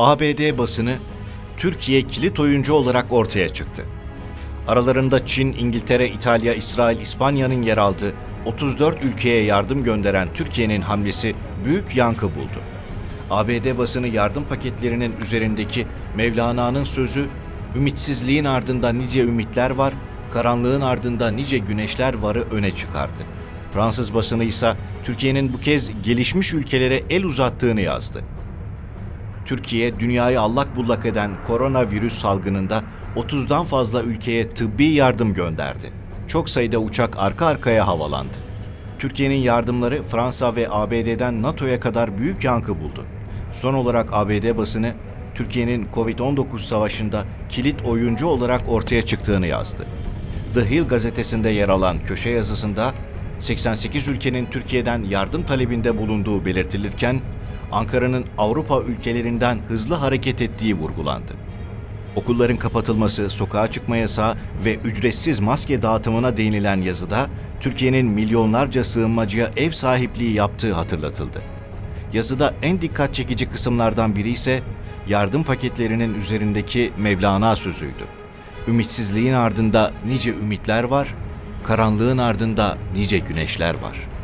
ABD basını Türkiye kilit oyuncu olarak ortaya çıktı. Aralarında Çin, İngiltere, İtalya, İsrail, İspanya'nın yer aldığı 34 ülkeye yardım gönderen Türkiye'nin hamlesi büyük yankı buldu. ABD basını yardım paketlerinin üzerindeki Mevlana'nın sözü "Ümitsizliğin ardında nice ümitler var, karanlığın ardında nice güneşler varı öne çıkardı. Fransız basını ise Türkiye'nin bu kez gelişmiş ülkelere el uzattığını yazdı. Türkiye, dünyayı allak bullak eden koronavirüs salgınında 30'dan fazla ülkeye tıbbi yardım gönderdi. Çok sayıda uçak arka arkaya havalandı. Türkiye'nin yardımları Fransa ve ABD'den NATO'ya kadar büyük yankı buldu. Son olarak ABD basını, Türkiye'nin Covid-19 savaşında kilit oyuncu olarak ortaya çıktığını yazdı. The Hill gazetesinde yer alan köşe yazısında 88 ülkenin Türkiye'den yardım talebinde bulunduğu belirtilirken Ankara'nın Avrupa ülkelerinden hızlı hareket ettiği vurgulandı. Okulların kapatılması, sokağa çıkma yasağı ve ücretsiz maske dağıtımına değinilen yazıda Türkiye'nin milyonlarca sığınmacıya ev sahipliği yaptığı hatırlatıldı. Yazıda en dikkat çekici kısımlardan biri ise yardım paketlerinin üzerindeki Mevlana sözüydü. Ümitsizliğin ardında nice ümitler var, karanlığın ardında nice güneşler var.''